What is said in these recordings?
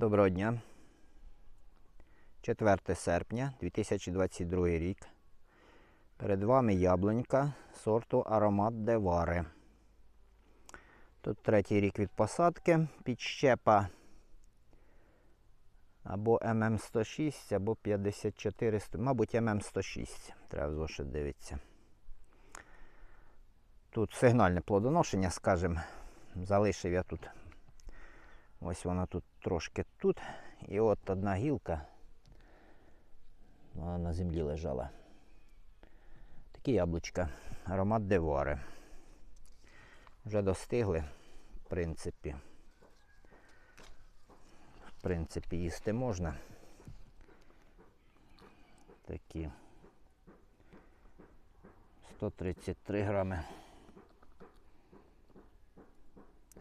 Доброго дня. 4 серпня 2022 рік. Перед вами яблунька сорту Аромат Девари. Тут третій рік від посадки. Підщепа або ММ106, або 54, мабуть, ММ106. Треба зошит дивитися. Тут сигнальне плодоношення, скажімо, залишив я тут Ось вона тут трошки тут. І от одна гілка. Вона на землі лежала. Такі яблучка. Аромат девари. Вже достигли, в принципі. В принципі, їсти можна. Такі. 133 грами.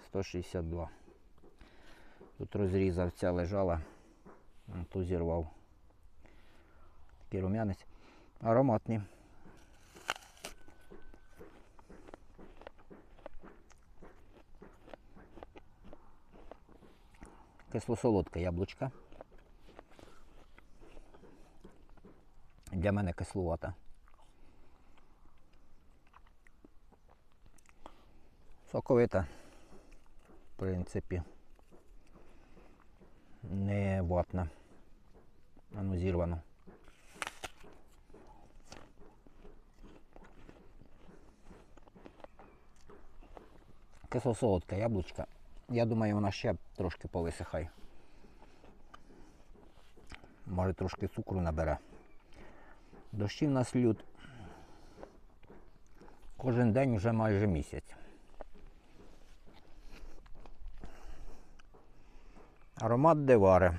162. Тут розрізав, ця лежала, М, ту зірвав. Такий рум'янець. Ароматні. Кисло-солодка яблучка. Для мене кислувата. Соковита, в принципі не ватна. Воно зірвано. Кисло-солодка яблучка. Я думаю, вона ще трошки повисихає. Може трошки цукру набере. Дощі в нас лють. Кожен день вже майже місяць. Аромат девари.